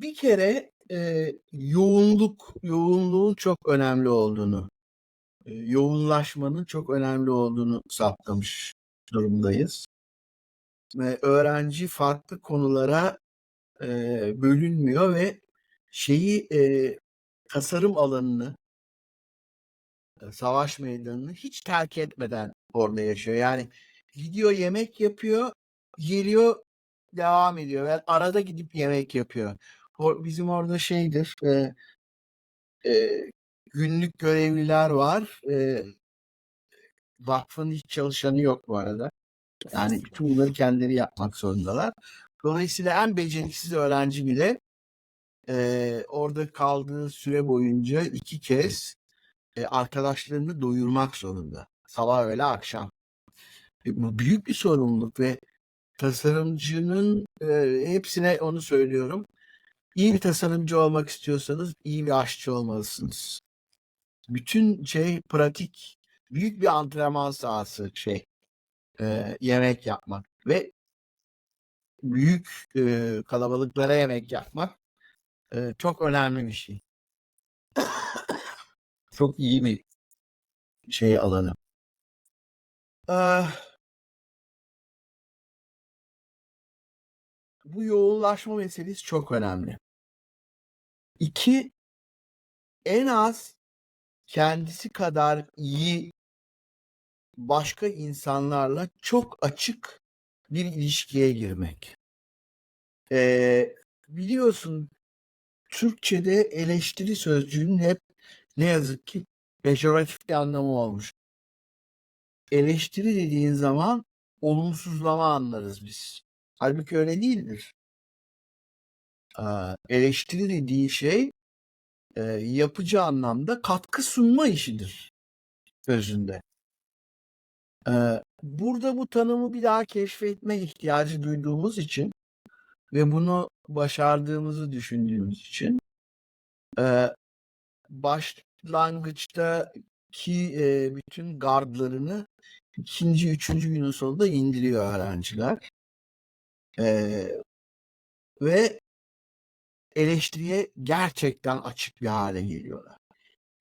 Bir kere, eee, yoğunluk, yoğunluğun çok önemli olduğunu, eee, yoğunlaşmanın çok önemli olduğunu saptamış durumdayız. Ve öğrenci farklı konulara, eee, bölünmüyor ve şeyi, eee, tasarım alanını eee, savaş meydanını hiç terk etmeden orada yaşıyor. Yani gidiyor yemek yapıyor, geliyor devam ediyor ve arada gidip yemek yapıyor. Bizim orada şeydir, eee, eee, günlük görevliler var. Eee vakfın hiç çalışanı yok bu arada. Yani bütün bunları kendileri yapmak zorundalar. Dolayısıyla en beceriksiz öğrenci bile, eee, orada kaldığı süre boyunca 2 kez, eee, arkadaşlarını doyurmak zorunda. Sabah, öğle, akşam. E, bu büyük bir sorumluluk ve tasarımcının, eee, hepsine onu söylüyorum. İyi bir tasarımcı olmak istiyorsanız iyi bir aşçı olmalısınız. Bütün şey pratik, büyük bir antrenman sahası şey, eee, yemek yapmak ve büyük, eee, kalabalıklara yemek yapmak, eee, çok önemli bir şey. Çok iyi bir şey alanı. Ah Bu yoğunlaşma meselesi çok önemli. 2 en az kendisi kadar iyi başka insanlarla çok açık bir ilişkiye girmek. Eee, biliyorsun Türkçede eleştiri sözcüğünün hep ne yazık ki pejoratif bir anlamı olmuş. Eleştiri dediğin zaman olumsuzlama anlarız biz. Hâlbuki öyle değildir. Eleştiri dediği şey, yapıcı anlamda katkı sunma işidir özünde. Burada bu tanımı bir daha keşfetme ihtiyacı duyduğumuz için ve bunu başardığımızı düşündüğümüz için, eee, başlangıçtaki, bütün gardlarını 2'nci, 3'üncü günün sonunda indiriyor öğrenciler. Eee, ve eleştiriye gerçekten açık bir hâle geliyorlar.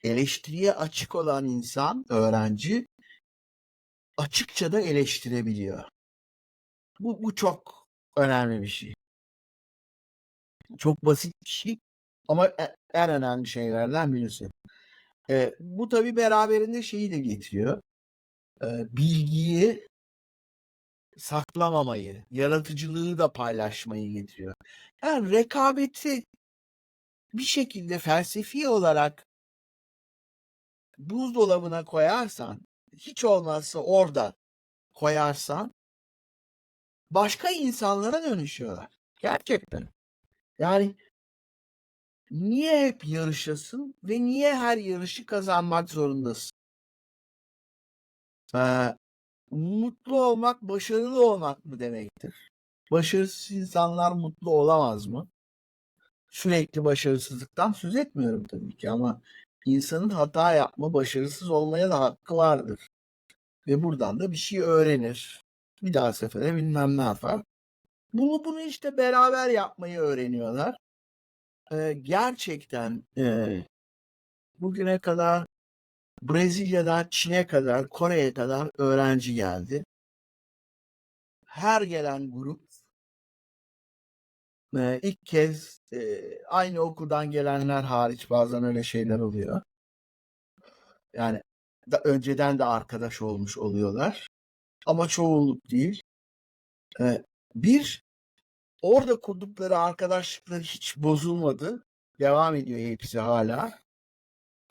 Eleştiriye açık olan insan, öğrenci açıkça da eleştirebiliyor. Bu bu çok önemli bir şey. Çok basit bir şey ama e en önemli şeylerden birisi. Eee, bu tabii beraberinde şeyi de getiriyor. Eee, bilgiyi saklamamayı, yaratıcılığı da paylaşmayı getiriyor. Yani rekabeti bir şekilde felsefi olarak buzdolabına koyarsan, hiç olmazsa orada koyarsan başka insanlara dönüşüyorlar. Gerçekten. Yani niye hep yarışasın ve niye her yarışı kazanmak zorundasın? Eee, mutlu olmak, başarılı olmak mı demektir? Başarısız insanlar mutlu olamaz mı? Sürekli başarısızlıktan söz etmiyorum tabii ki ama insanın hata yapma, başarısız olmaya da hakkı vardır. Ve buradan da bir şey öğrenir. Bir daha sefere bilmem ne yapar. Bunu bunu işte beraber yapmayı öğreniyorlar. Eee, gerçekten, eee, bugüne kadar Brezilya'dan Çin'e kadar, Kore'ye kadar öğrenci geldi. Her gelen grup eee, ilk kez, eee, aynı okuldan gelenler hariç bazen öyle şeyler oluyor. Yani da önceden de arkadaş olmuş oluyorlar ama çoğunluk değil. Eee, 1 orada kurdukları arkadaşlıkları hiç bozulmadı. Devam ediyor hepsi hâlâ.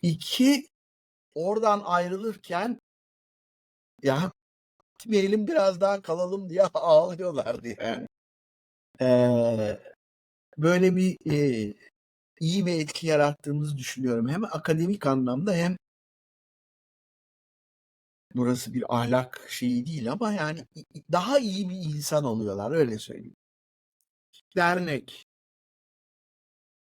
2 oradan ayrılırken ya gitmeyelim biraz daha kalalım diye ağlıyorlardı yani. Eee, böyle bir, eee, iyi bir etki yarattığımızı düşünüyorum. Hem akademik anlamda hem burası bir ahlak şeyi değil ama yani daha iyi bir insan oluyorlar, öyle söyleyeyim. Dernek